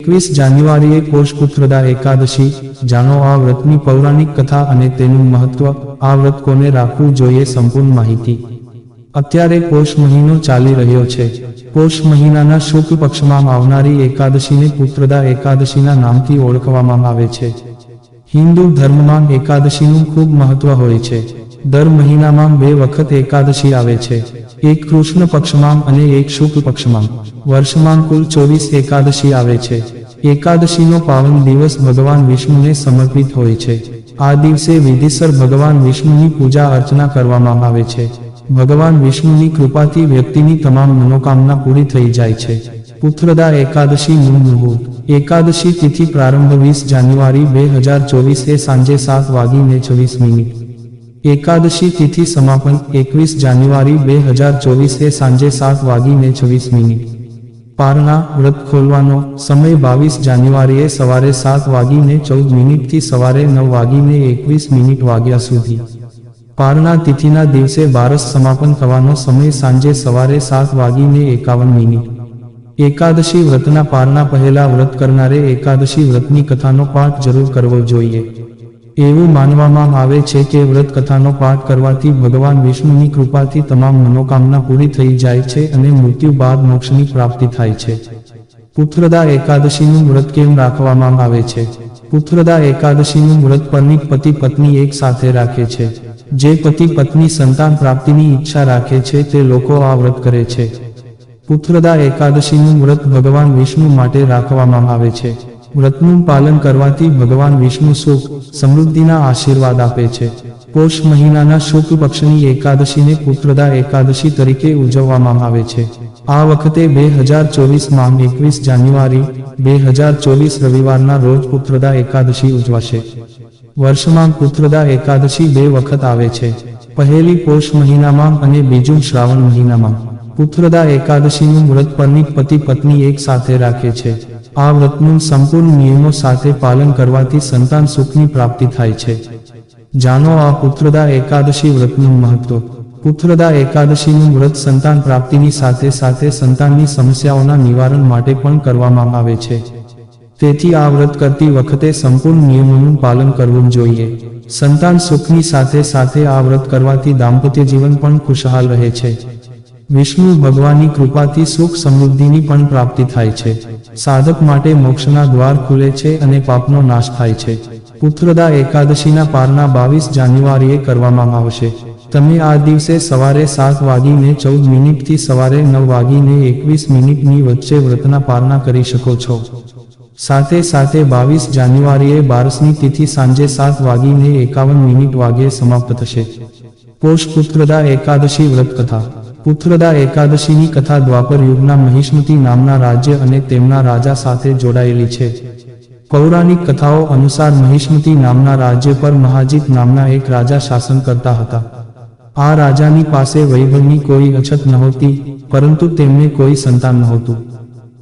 એકવીસ જાન્યુઆરીએ કોષકુત્રદા એકાદશી. જાણો આ વ્રતની પૌરાણિક કથા અને તેનું મહત્વ. આ વ્રત કોને રાખવું જોઈએ સંપૂર્ણ માહિતી. અત્યારે કોષ મહિનો ચાલી રહ્યો છે. કોષ મહિનાના શુક્લ પક્ષમાં આવનારી એકાદશીને પુત્રદા એકાદશીના નામથી ઓળખવામાં આવે છે. હિન્દુ ધર્મમાં એકાદશીનું ખૂબ મહત્વ હોય છે. દર મહિનામાં બે વખત એકાદશી આવે છે. એક કૃષ્ણ પક્ષમાં અને એક શુક્લ પક્ષમાં. વર્ષમાં કુલ ચોવીસ એકાદશી આવે છે. એકાદશીનો પાવન દિવસ ભગવાન વિષ્ણુને સમર્પિત હોય છે. આ દિવસે વિધિસર ભગવાન વિષ્ણુની પૂજા અર્ચના કરવામાં આવે છે. ભગવાન વિષ્ણુની કૃપાથી વ્યક્તિની તમામ મનોકામના પૂરી થઈ જાય છે. પુત્રદા એકાદશી નું મુહૂર્ત. એકાદશી તિથિ પ્રારંભ વીસ જાન્યુઆરી બે હજાર ચોવીસે સાંજે સાત વાગીને છવ્વીસ મિનિટ. એકાદશી તિથિ સમાપન એકવીસ જાન્યુઆરી બે હજાર ચોવીસે સાંજે સાત વાગીને છવ્વીસ મિનિટ. પારણા વ્રત ખોલવાનો સમય બાવીસ જાન્યુઆરીએ સવારે સાત વાગીને ચૌદ મિનિટથી સવારે નવ વાગીને એકવીસ મિનિટ વાગ્યા સુધી. પારણા તિથિના દિવસે બારસ સમાપન થવાનો સમય સાંજે સવારે સાત વાગીને એકાવન મિનિટ. એકાદશી વ્રતના પારણા પહેલા વ્રત કરનારે એકાદશી વ્રતની કથાનો પાઠ જરૂર કરવો જોઈએ. એવું માનવામાં આવે છે કે વ્રત પાઠ કરવાથી ભગવાન વિષ્ણુની કૃપાથી તમામ મનોકામના પૂરી થઈ જાય છે અને મૃત્યુ બાદ મોક્ષની પ્રાપ્તિ થાય છે. પુત્રદા એકાદશીનું વ્રત કેમ રાખવામાં આવે છે? પુત્રદા એકાદશીનું વ્રત પરની પતિ પત્ની એક સાથે રાખે છે. જે પતિ પત્ની સંતાન પ્રાપ્તિની ઈચ્છા રાખે છે તે લોકો આ વ્રત કરે છે. પુત્રદા એકાદશીનું વ્રત ભગવાન વિષ્ણુ માટે રાખવામાં આવે છે. વ્રતનું પાલન કરવાથી ભગવાન વિષ્ણુ સુખ, સમૃદ્ધિના આશીર્વાદ આપે છે. પોષ મહિનાના શુક્લ પક્ષની એકાદશીને પુત્રદા એકાદશી તરીકે ઉજવવામાં આવે છે. આ વખતે બે હજાર ચોવીસમાં એકવીસ જાન્યુઆરી, બે હજાર ચોવીસ રવિવારના રોજ પુત્રદા એકાદશી ઉજવાશે. વર્ષમાં પુત્રદા એકાદશી બે વખત આવે છે. પહેલી પોષ મહિનામાં અને બીજું શ્રાવણ મહિનામાં. પુત્રદા એકાદશીનું વ્રત પરની પતિ પત્ની એક સાથે રાખે છે. આ વ્રતનું સંપૂર્ણ નિયમો સાથે પાલન કરવાથી સંતાન સુખની પ્રાપ્તિ થાય છે. જાણો આ પુત્રદા એકાદશી વ્રતનું મહત્વ. પુત્રદા એકાદશીનું વ્રત સંતાન પ્રાપ્તિની સાથે સાથે સંતાનની સમસ્યાઓના નિવારણ માટે પણ કરવામાં આવે છે. તેથી આ વ્રત કરતી વખતે સંપૂર્ણ નિયમોનું પાલન કરવું જોઈએ. સંતાન સુખની સાથે સાથે આ વ્રત કરવાથી દાંપત્ય જીવન પણ ખુશહાલ રહે છે. વિષ્ણુ ભગવાનની કૃપાથી સુખ સમૃદ્ધિની પણ પ્રાપ્તિ થાય છે. સાધક માટે મોક્ષના દ્વાર ખુલે છે અને પાપનો નાશ થાય છે. પુત્રદા એકાદશીના પારના બાવીસ જાન્યુઆરીએ કરવામાં આવશે. તમે આ દિવસે સવારે સાત વાગીને ચૌદ મિનિટથી સવારે નવ વાગીને એકવીસ મિનિટની વચ્ચે વ્રતના પારણા કરી શકો છો. સાથે સાથે બાવીસ જાન્યુઆરીએ બારસની તિથિ સાંજે સાત વાગીને એકાવન મિનિટ વાગ્યે સમાપ્ત થશે. પોષ પુત્રદા એકાદશી વ્રત કથા. પુત્રદા એકાદશીની કથા દ્વાપર યુગના મહિષ્મતી નામના રાજ્ય અને તેમના રાજા સાથે જોડાયેલી છે. પૌરાણિક કથાઓ અનુસાર મહિષ્મતી નામના રાજ્ય પર મહાજીત નામના એક રાજા શાસન કરતા હતા. આ રાજાની પાસે વૈભવની કોઈ અછત નહોતી, પરંતુ તેમને કોઈ સંતાન નહોતું.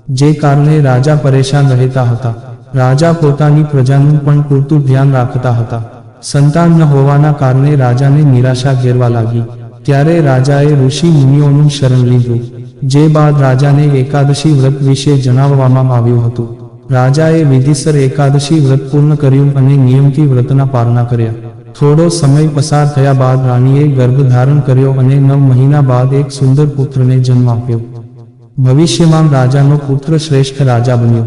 જે કારણે રાજા પરેશાન રહેતા હતા. રાજા પોતાની પ્રજાનું પણ પૂરતું ધ્યાન રાખતા હતા. સંતાન ન હોવાના કારણે રાજાને નિરાશા ઘેરવા લાગી. ત્યારે રાજાએ ઋષિ મુનિઓનું શરણ લીધું, જે બાદ રાજાને એકાદશી વ્રત વિશે જણાવવામાં આવ્યું હતું. રાજાએ વિધિસર એકાદશી વ્રત પૂર્ણ કર્યું અને નિયમથી વ્રતના પાલના કર્યા. થોડો સમય પસાર થયા બાદ રાણીએ ગર્ભ ધારણ કર્યો અને નવ મહિના બાદ એક સુંદર પુત્રને જન્મ આપ્યો. ભવિષ્યમાં રાજાનો પુત્ર શ્રેષ્ઠ રાજા બન્યો.